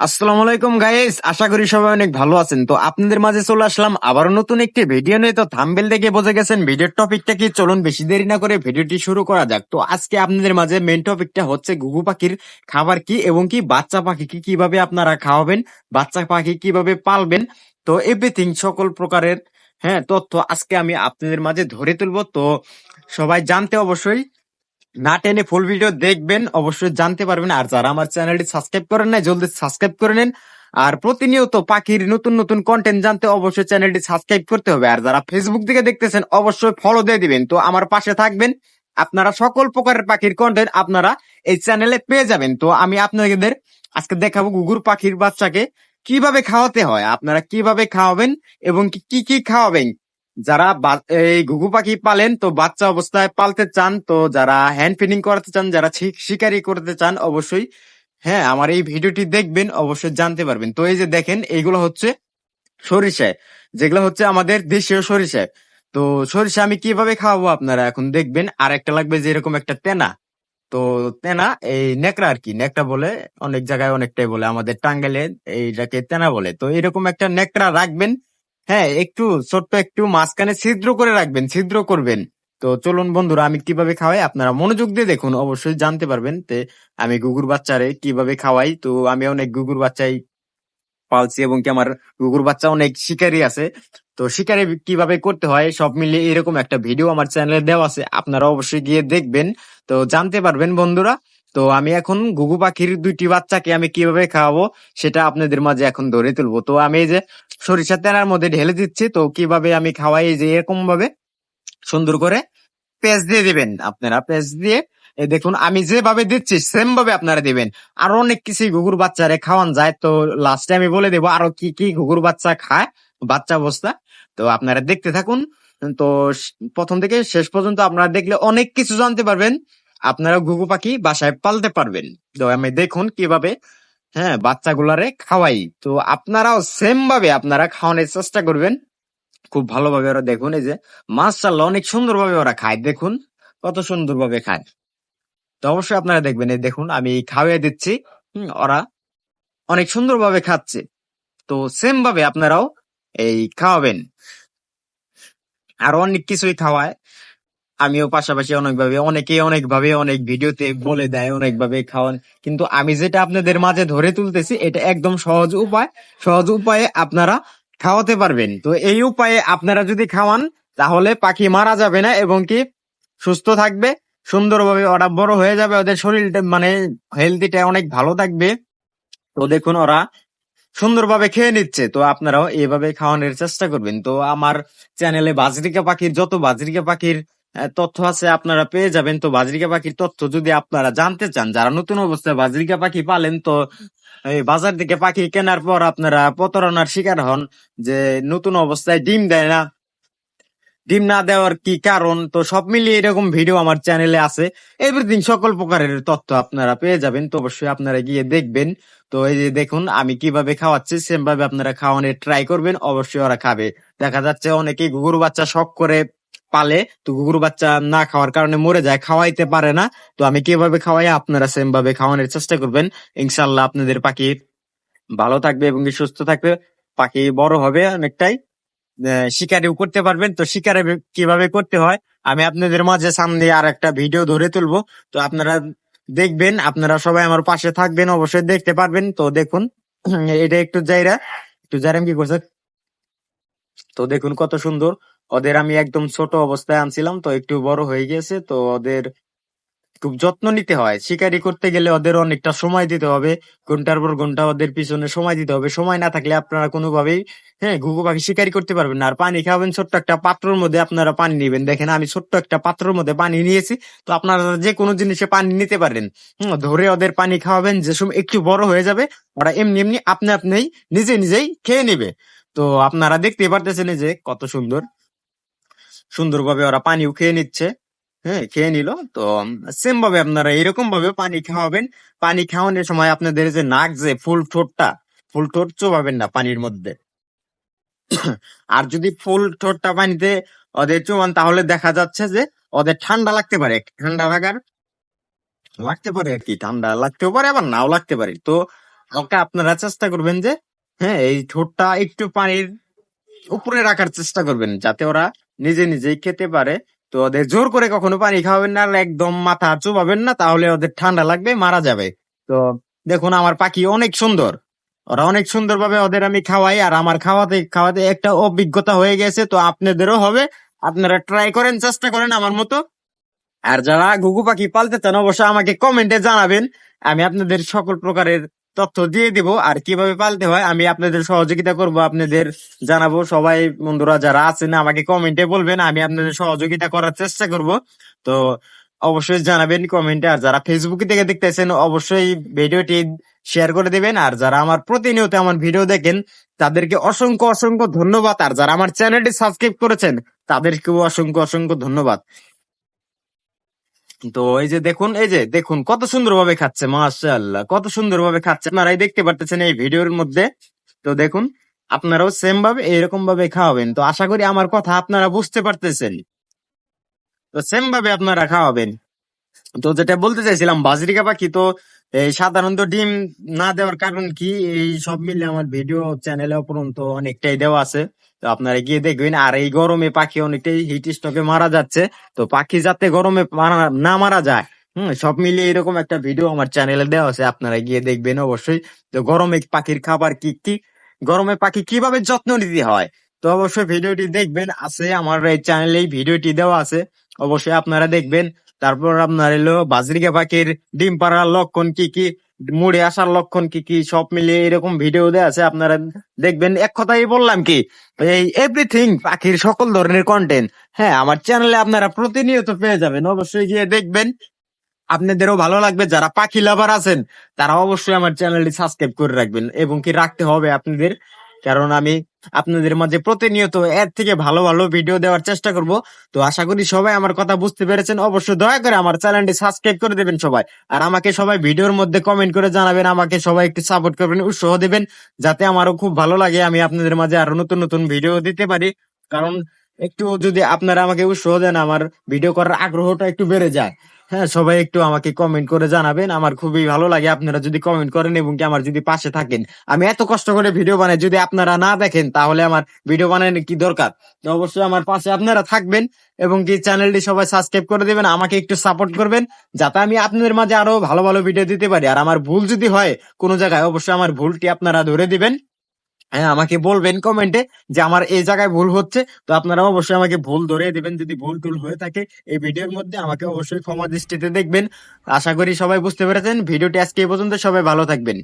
আসসালামু আলাইকুম গাইস আশা করি সবাই অনেক ভালো আছেন। তো আপনাদের মাঝে চলে আসলাম আবার নতুন একটি ভিডিও নিয়ে। তো থাম্বেল দেখে বুঝে গেছেন ভিডিওর টপিকটা কি? চলুন বেশি দেরি না করে ভিডিওটি শুরু করা যাক। তো আজকে আপনাদের মাঝে মেন টপিকটা হচ্ছে ঘুঘু পাখির খাবার কি এবং কি বাচ্চা পাখিকে কীভাবে আপনারা খাওয়াবেন, বাচ্চা পাখি কীভাবে পালবেন। তো এভরিথিং সকল প্রকারের হ্যাঁ তথ্য আজকে আমি আপনাদের মাঝে ধরে তুলবো। তো সবাই জানতে অবশ্যই না টেনে ফুল ভিডিও দেখবেন, অবশ্যই জানতে পারবেন। আর যারা আমার চ্যানেলটি সাবস্ক্রাইব করেন না জলদি সাবস্ক্রাইব করে নেন। আর প্রতিনিয়ত পাখির নতুন নতুন কন্টেন্ট জানতে অবশ্যই চ্যানেলটি সাবস্ক্রাইব করতে হবে। আর যারা ফেসবুক থেকে দেখতেছেন, অবশ্যই ফলো দিয়ে দিবেন। তো আমার পাশে থাকবেন। আপনারা সকল প্রকারের পাখির কন্টেন্ট আপনারা এই চ্যানেলে পেয়ে যাবেন। তো আমি আপনাদের আজকে দেখাবো গুগুর পাখির বাচ্চাকে কীভাবে খাওয়াতে হয়। আপনারা কীভাবে খাওয়াবেন এবং কি কি কি খাওয়াবেন? যারা এই ঘুঘু পাখি পালেন, তো বাচ্চা অবস্থায় পালতে চান, তো যারা হ্যান্ড ফিডিং করাতে চান, যারা শিকারি করতে চান, অবশ্যই হ্যাঁ আমার এই ভিডিওটি দেখবেন, অবশ্যই জানতে পারবেন। তো এই যে দেখেন, এইগুলো হচ্ছে সরিষা, যেগুলো হচ্ছে আমাদের দেশীয় সরিষা। তো সরিষা আমি কীভাবে খাওয়াবো আপনারা এখন দেখবেন, আর একটা লাগবে যে এরকম একটা তেনা। তো তেনা, এই নেকড়া আর কি, নেকড়া বলে, অনেক জায়গায় অনেকটাই বলে, আমাদের টাঙ্গাইলে এইটাকে তেনা বলে। তো এরকম একটা নেকড়া রাখবেন হ্যাঁ একটু, ছোট্ট একটু মাঝখানে ছিদ্র করে রাখবেন, ছিদ্র করবেন। তো চলুন বন্ধুরা, আমি কীভাবে খাওয়াই? আপনারা মনোযোগ দিয়ে দেখুন, অবশ্যই জানতে পারবেন তে আমি গুগুর বাচ্চারে কীভাবে খাওয়াই। তো আমি অনেক গুগুর বাচ্চাই পালছি এবং কি আমার গুগুর বাচ্চা অনেক শিকারি আছে। তো শিকারি কীভাবে করতে হয়, সব মিলিয়ে এরকম একটা ভিডিও আমার চ্যানেলে দেওয়া আছে, আপনারা অবশ্যই গিয়ে দেখবেন। তো জানতে পারবেন বন্ধুরা তো আমি এখন গুগু পাখির দুইটি বাচ্চাকে আমি কীভাবে খাওয়াবো সেটা আপনাদের মাঝে এখন ধরে তুলবো। তো আমি এই যে সরিষা তেলার মধ্যে ঢেলে দিচ্ছি, তো কীভাবে আমি খাওয়াই যে এরকম ভাবে সুন্দর করে পেঁয়াজ দিয়ে দিবেন আপনারা, পেঁয়াজ দিয়ে দেখুন আমি যেভাবে দিচ্ছি সেম ভাবে আপনারা দিবেন। আরও অনেক কিছু ঘুঘুর বাচ্চারে খাওয়ান যায়, তো লাস্টে আমি বলে দেবো আরও কি কি ঘুঘুর বাচ্চা খায়, বাচ্চা অবস্থা। তো আপনারা দেখতে থাকুন, তো প্রথম থেকে শেষ পর্যন্ত আপনারা দেখলে অনেক কিছু জানতে পারবেন। আপনারা ঘুঘু পাখি বাসায় পালতে পারবেন। তো আমি দেখুন কীভাবে হ্যাঁ বাচ্চাগুলারে খাওয়াই। তো আপনারাও সেম ভাবে আপনারা খাওয়ানোর চেষ্টা করবেন। খুব ভালোভাবে ওরা দেখুন, এই যে মাশাআল্লাহ অনেক সুন্দরভাবে ওরা খায়। দেখুন কত সুন্দরভাবে খায়। তো অবশ্যই আপনারা দেখবেন, এই দেখুন আমি খাওয়াই দিচ্ছি। ওরা অনেক সুন্দরভাবে খাচ্ছে। তো সেম ভাবে আপনারাও এই খাওয়াবেন। আর অনেক কিছুই খাওয়ায়। আমিও পাশাপাশি অনেকভাবে, অনেকে অনেকভাবে অনেক ভিডিওতে বলে দেয়, অনেকভাবে খাওয়ান। কিন্তু আমি যেটা আপনাদের মাঝে ধরে তুলতেছি, এটা একদম সহজ উপায়। সহজ উপায়ে আপনারা খাওয়াতে পারবেন। তো এই উপায়ে আপনারা যদি খাওয়ান, তাহলে পাখি মারা যাবে না এবং কি সুস্থ থাকবে, সুন্দরভাবে ওরা বড় হয়ে যাবে, ওদের শরীরটা মানে হেলদিটা অনেক ভালো থাকবে। তো দেখুন, ওরা সুন্দরভাবে খেয়ে নিচ্ছে। তো আপনারাও এভাবে খাওয়ানোর চেষ্টা করবেন। তো আমার চ্যানেলে বাজরিকা পাখির, যত বাজরিকা পাখির তথ্য আছে, আপনারা পেয়ে যাবেন। তো বাজরিকা পাখির তথ্য যদি আপনারা জানতে চান, যারা নতুন অবস্থায় বাজরিকা পাখি পালেন, তো এই বাজার থেকে পাখি কেনার পর আপনারা প্রতারণার শিকার হন যে নতুন অবস্থায় ডিম দেয় না। ডিম না দেওয়ার কি কারণ? তো সব মিলিয়ে এরকম ভিডিও আমার চ্যানেলে আছে। এভরিথিং সকল প্রকারের তথ্য আপনারা পেয়ে যাবেন, তো অবশ্যই আপনারা গিয়ে দেখবেন। তো এই যে দেখুন, আমি কীভাবে খাওয়াচ্ছি সেম ভাবে আপনারা খাওয়ানোর ট্রাই করবেন, অবশ্যই ওরা খাবে। দেখা যাচ্ছে অনেকেই গুগুর বাচ্চা শখ করে পালে তো কুকুর বাচ্চা না খাওয়ার কারণে মরে যায়, খাওয়াইতে পারে না। তো আমি কীভাবে খাওয়াই? আপনারা সেম ভাবে খাওয়ানোর চেষ্টা করবেন। ইনশাল্লাহ আপনাদের পাখি ভালো থাকবে এবং সুস্থ থাকবে। পাখি বড় হবে অনেকটাই। শিকারিও করতে পারবেন। তো শিকারে কীভাবে করতে হয়? আমি আপনাদের মাঝে সামনে আর একটা ভিডিও ধরে তুলবো। তো আপনারা দেখবেন, আপনারা সবাই আমার পাশে থাকবেন, অবশ্যই দেখতে পারবেন। তো দেখুন এটা একটু জায়রা একটু জাইরাম কি করছে? তো দেখুন কত সুন্দর। ওদের আমি একদম ছোট অবস্থায় আনছিলাম, তো একটু বড় হয়ে গেছে, তো ওদের খুব যত্ন নিতে হয়। শিকারি করতে গেলে ওদের অনেকটা সময় দিতে হবে, ঘণ্টার পর ঘণ্টা ওদের পিছনে সময় দিতে হবে। সময় না থাকলে আপনারা কোনোভাবেই হ্যাঁ ঘুঘু পাখি শিকারি করতে পারবেন না। আর পানি খাওয়াবেন ছোট্ট একটা পাত্রের মধ্যে, আপনারা পানি নেবেন। দেখেন, আমি ছোট্ট একটা পাত্রর মধ্যে পানি নিয়েছি, তো আপনারা যে কোনো জিনিসে পানি নিতে পারেন। ধরে ওদের পানি খাওয়াবেন, যে সময় একটু বড় হয়ে যাবে, ওরা এমনি এমনি আপনি আপনি নিজে নিজেই খেয়ে নেবে। তো আপনারা দেখতে পারতেছেন যে কত সুন্দর সুন্দরভাবে ওরা পানিও খেয়ে নিচ্ছে। হ্যাঁ খেয়ে নিল। তো সেম ভাবে আপনারা এরকম ভাবে পানি খাওয়াবেন। পানি খাওয়ানোর সময় আপনাদের যে নাক, যে ফুল ঠোঁটটা, ফুল ঠোঁট চোবাবেন না পানির মধ্যে। আর যদি ফুল ঠোঁটটা পানিতে ওদের চোবান, তাহলে দেখা যাচ্ছে যে ওদের ঠান্ডা লাগতে পারে। ঠান্ডা লাগার লাগতে পারে আর কি। ঠান্ডা লাগতেও পারে, আবার নাও লাগতে পারে। তো হালকা আপনারা চেষ্টা করবেন যে হ্যাঁ এই ঠোঁটটা একটু পানির উপরে রাখার চেষ্টা করবেন, যাতে ওরা নিজে নিজেই খেতে পারে, তো ওদের জোর করে কখনো পানি খাওয়াবেন না একদম মাথা চুবাবেন না, তাহলে ওদের ঠান্ডা লাগবে, মারা যাবে। তো দেখুন, আমার পাখি অনেক সুন্দর। ওরা অনেক সুন্দরভাবে ওদের আমি খাওয়াই, আর আমার খাওয়াতে খাওয়াতে একটা অভিজ্ঞতা হয়ে গেছে, তো আপনাদেরও হবে। আপনারা ট্রাই করেন, চেষ্টা করেন আমার মতো। আর যারা ঘুঘু পাখি পালতে চান, অবশ্যই আমাকে কমেন্টে জানাবেন। আমি আপনাদের সকল প্রকারের তথ্য দিয়ে দিব আর কীভাবে পালতে হয় আমি আপনাদের সহযোগিতা করব, আপনাদের জানাব। সবাই বন্ধুরা যারা আছেন, আমাকে কমেন্টে বলবেন, আমি আপনাদের সহযোগিতা করার চেষ্টা করব। তো অবশ্যই জানাবেন কমেন্টে আর যারা ফেসবুকে থেকে দেখতেছেন, অবশ্যই ভিডিওটি শেয়ার করে দিবেন। আর যারা আমার প্রতিনিয়ত আমার ভিডিও দেখেন, তাদেরকে অসংখ্য অসংখ্য ধন্যবাদ। আর যারা আমার চ্যানেলটি সাবস্ক্রাইব করেছেন, তাদেরকেও অসংখ্য অসংখ্য ধন্যবাদ। তো এই যে দেখুন, এই যে দেখুন কত সুন্দরভাবে খাচ্ছে, মাশাআল্লাহ, কত সুন্দরভাবে খাচ্ছে। আপনারাই দেখতে পারতেছেন এই ভিডিওর মধ্যে। তো দেখুন, আপনারাও সেম ভাবে এরকম ভাবে খাওয়াবেন। তো আশা করি আমার কথা আপনারা বুঝতে পারতেছেন। তো সেম ভাবে আপনারা খাওয়াবেন। তো যেটা বলতে চাইছিলাম, বাজরিকা পাখি তো, এই সাধারণত ডিম না দেওয়ার কারণ কি? এই সব মিলে আমার ভিডিও চ্যানেলে অপরন্ত অনেকটাই দেওয়া আছে। তো আপনারা গিয়ে দেখবেন, আর এই গরমে পাখি অনেকটাই হিট স্ট্রোকে মারা যাচ্ছে। তো পাখি যাতে গরমে না মারা যায়, হম, সব মিলিয়ে এরকম একটা ভিডিও আমার চ্যানেলে দেওয়া আছে, আপনারা গিয়ে দেখবেন অবশ্যই। তো গরমে পাখির খাবার কি কি, গরমে পাখি কীভাবে যত্ন নিতে হয়? তো অবশ্যই ভিডিওটি দেখবেন, আছে আমার এই চ্যানেলে ভিডিওটি দেওয়া আছে, অবশ্যই আপনারা দেখবেন। তারপর আপনার এলো বাজরিকা পাখির ডিম পাড়ার লক্ষণ কি কি মুড়ে আসার লক্ষণ কি কি সব মিলিয়ে এরকম ভিডিও দেওয়া আছে, আপনারা দেখবেন। এক কথাই বললাম কি, এই এভরিথিং পাখির সকল ধরনের কন্টেন্ট হ্যাঁ আমার চ্যানেলে আপনারা প্রতিনিয়ত পেয়ে যাবেন, অবশ্যই গিয়ে দেখবেন। আপনাদেরও ভালো লাগবে, যারা পাখি লাভার আছেন, তারা অবশ্যই আমার চ্যানেলটি সাবস্ক্রাইব করে রাখবেন, এবং কি রাখতে হবে আপনাদের কারণ আমি আপনাদের মাঝে প্রতিনিয়ত এর থেকে ভালো ভালো ভিডিও দেওয়ার চেষ্টা করব। তো আশা করি সবাই আমার কথা বুঝতে পেরেছেন। অবশ্যই দয়া করে আমার চ্যানেলটি সাবস্ক্রাইব করে দেবেন সবাই। আর আমাকে সবাই ভিডিওর মধ্যে কমেন্ট করে জানাবেন, আমাকে সবাই একটু সাপোর্ট করবেন, উৎসাহ দেবেন, যাতে আমারও খুব ভালো লাগে, আমি আপনাদের মাঝে আরও নতুন নতুন ভিডিও দিতে পারি। কারণ একটু যদি আপনারা আমাকে উৎসাহ দেন, আমার ভিডিও করার আগ্রহটা একটু বেড়ে যায়। হ্যাঁ সবাই একটু আমাকে কমেন্ট করে জানাবেন। আমার খুবই ভালো লাগে। আপনারা যদি কমেন্ট করেন এবং কি আমার যদি পাশে থাকেন। আমি এত কষ্ট করে ভিডিও বানাই, যদি আপনারা না দেখেন, তাহলে আমার ভিডিও বানানোর কি দরকার? তো অবশ্যই আমার পাশে আপনারা থাকবেন এবং কি চ্যানেলটি সবাই সাবস্ক্রাইব করে দিবেন, আমাকে একটু সাপোর্ট করবেন, যাতে আমি আপনাদের মাঝে আরও ভালো ভালো ভিডিও দিতে পারি। আর আমার ভুল যদি হয় কোনো জায়গায়, অবশ্যই আমার ভুলটি আপনারা ধরে দিবেন। হ্যাঁ আমাকে বলবেন কমেন্টে যে আমার এই জায়গায় ভুল হচ্ছে। তো আপনারা অবশ্যই আমাকে ভুল ধরে দেবেন। যদি ভুল টুল হয়ে থাকে এই ভিডিওর মধ্যে আমাকে অবশ্যই ক্ষমা দৃষ্টিতে দেখবেন। আশা করি সবাই বুঝতে পেরেছেন। ভিডিওটি আজকে এই পর্যন্ত। সবাই ভালো থাকবেন।